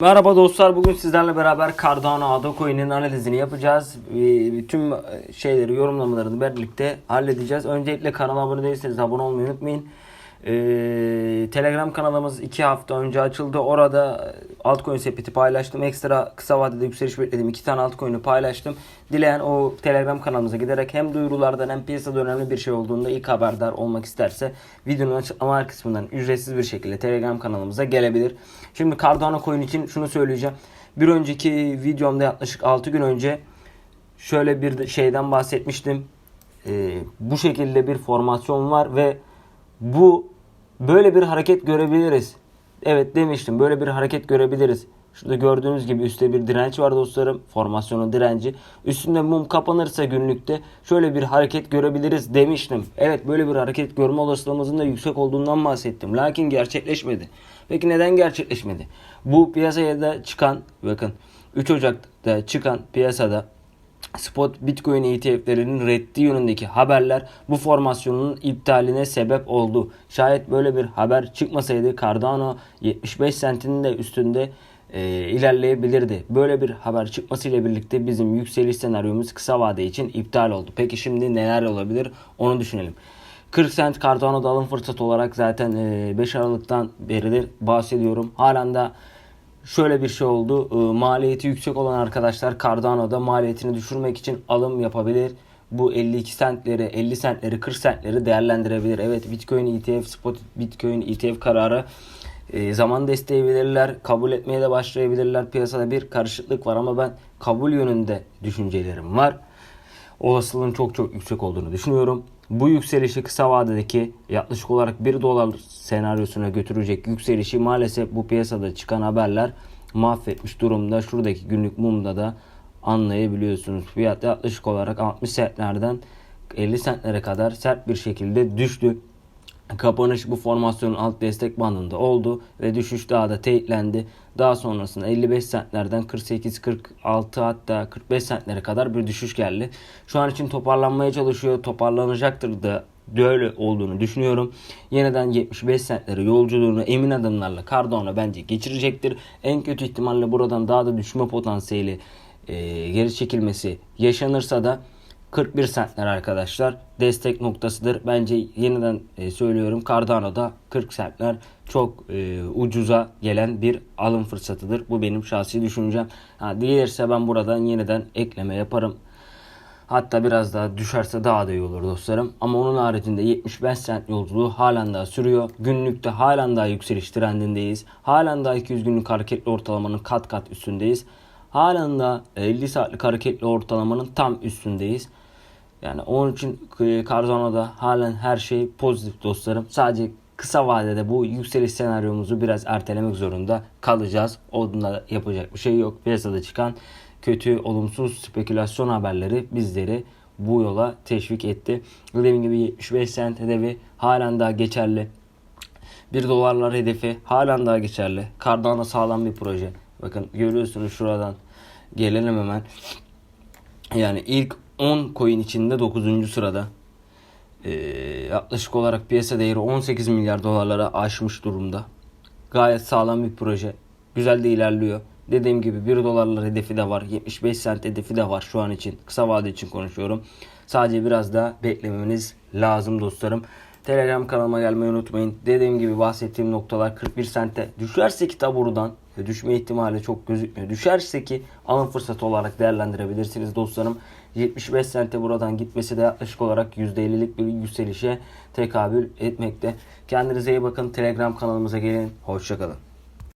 Merhaba dostlar bugün sizlerle beraber Cardano Adocoin'in analizini yapacağız. Ee, Tüm şeyleri yorumlamalarını birlikte halledeceğiz. Öncelikle kanala abone değilseniz abone olmayı unutmayın. Ee, Telegram kanalımız 2 hafta önce açıldı. Orada altcoin sepeti paylaştım. Ekstra kısa vadede yükseliş beklediğim 2 tane altcoin'i paylaştım. Dileyen o Telegram kanalımıza giderek hem duyurulardan hem piyasada önemli bir şey olduğunda ilk haberdar olmak isterse videonun açıklama kısmından ücretsiz bir şekilde Telegram kanalımıza gelebilir. Şimdi Cardano coin için şunu söyleyeceğim. Bir önceki videomda yaklaşık 6 gün önce şöyle bir şeyden bahsetmiştim. Ee, bu şekilde bir formasyon var ve bu böyle bir hareket görebiliriz. Evet demiştim böyle bir hareket görebiliriz. Şurada gördüğünüz gibi üstte bir direnç var dostlarım. Formasyonun direnci. Üstünde mum kapanırsa günlükte şöyle bir hareket görebiliriz demiştim. Evet böyle bir hareket görme olasılığımızın da yüksek olduğundan bahsettim. Lakin gerçekleşmedi. Peki neden gerçekleşmedi? Bu piyasaya da çıkan bakın 3 Ocak'ta çıkan piyasada spot Bitcoin ETF'lerinin reddi yönündeki haberler bu formasyonun iptaline sebep oldu. Şayet böyle bir haber çıkmasaydı Cardano 75 centinin de üstünde e, ilerleyebilirdi. Böyle bir haber çıkmasıyla birlikte bizim yükseliş senaryomuz kısa vade için iptal oldu. Peki şimdi neler olabilir onu düşünelim. 40 cent Cardano'da alım fırsatı olarak zaten e, 5 Aralık'tan beridir bahsediyorum. Halen de şöyle bir şey oldu. E, maliyeti yüksek olan arkadaşlar Cardano'da maliyetini düşürmek için alım yapabilir. Bu 52 centleri, 50 centleri, 40 centleri değerlendirebilir. Evet Bitcoin ETF, spot Bitcoin ETF kararı e, zaman desteği. Kabul etmeye de başlayabilirler. Piyasada bir karışıklık var ama ben kabul yönünde düşüncelerim var. Olasılığın çok çok yüksek olduğunu düşünüyorum. Bu yükselişi kısa vadedeki yaklaşık olarak 1 dolar senaryosuna götürecek yükselişi maalesef bu piyasada çıkan haberler mahvetmiş durumda. Şuradaki günlük mumda da anlayabiliyorsunuz. Fiyat yaklaşık olarak 60 centlerden 50 centlere kadar sert bir şekilde düştü. Kapanış bu formasyonun alt destek bandında oldu ve düşüş daha da teyitlendi. Daha sonrasında 55 centlerden 48, 46 hatta 45 centlere kadar bir düşüş geldi. Şu an için toparlanmaya çalışıyor. Toparlanacaktır da böyle olduğunu düşünüyorum. Yeniden 75 centlere yolculuğunu emin adımlarla Cardano bence geçirecektir. En kötü ihtimalle buradan daha da düşme potansiyeli e, geri çekilmesi yaşanırsa da 41 centler arkadaşlar destek noktasıdır. Bence yeniden e, söylüyorum Cardano'da 40 centler çok e, ucuza gelen bir alım fırsatıdır. Bu benim şahsi düşüncem. Ha, dilerse ben buradan yeniden ekleme yaparım. Hatta biraz daha düşerse daha da iyi olur dostlarım. Ama onun haricinde 75 cent yolculuğu halen daha sürüyor. Günlükte halen daha yükseliş trendindeyiz. Halen daha 200 günlük hareketli ortalamanın kat kat üstündeyiz. Halen daha 50 saatlik hareketli ortalamanın tam üstündeyiz. Yani onun için Cardano'da halen her şey pozitif dostlarım. Sadece kısa vadede bu yükseliş senaryomuzu biraz ertelemek zorunda kalacağız. Onda yapacak bir şey yok. Piyasada çıkan kötü, olumsuz spekülasyon haberleri bizleri bu yola teşvik etti. Dediğim gibi 75 cent hedefi halen daha geçerli. 1 dolarlar hedefi halen daha geçerli. Cardano sağlam bir proje. Bakın görüyorsunuz şuradan gelelim hemen. Yani ilk 10 coin içinde 9. sırada. Ee, yaklaşık olarak piyasa değeri 18 milyar dolarlara aşmış durumda. Gayet sağlam bir proje. Güzel de ilerliyor. Dediğim gibi 1 dolarlar hedefi de var. 75 cent hedefi de var şu an için. Kısa vade için konuşuyorum. Sadece biraz daha beklememiz lazım dostlarım. Telegram kanalıma gelmeyi unutmayın. Dediğim gibi bahsettiğim noktalar 41 sente düşerse ki tabi buradan düşme ihtimali çok gözükmüyor. Düşerse ki alım fırsatı olarak değerlendirebilirsiniz dostlarım. 75 sente buradan gitmesi de yaklaşık olarak %50'lik bir yükselişe tekabül etmekte. Kendinize iyi bakın. Telegram kanalımıza gelin. Hoşçakalın.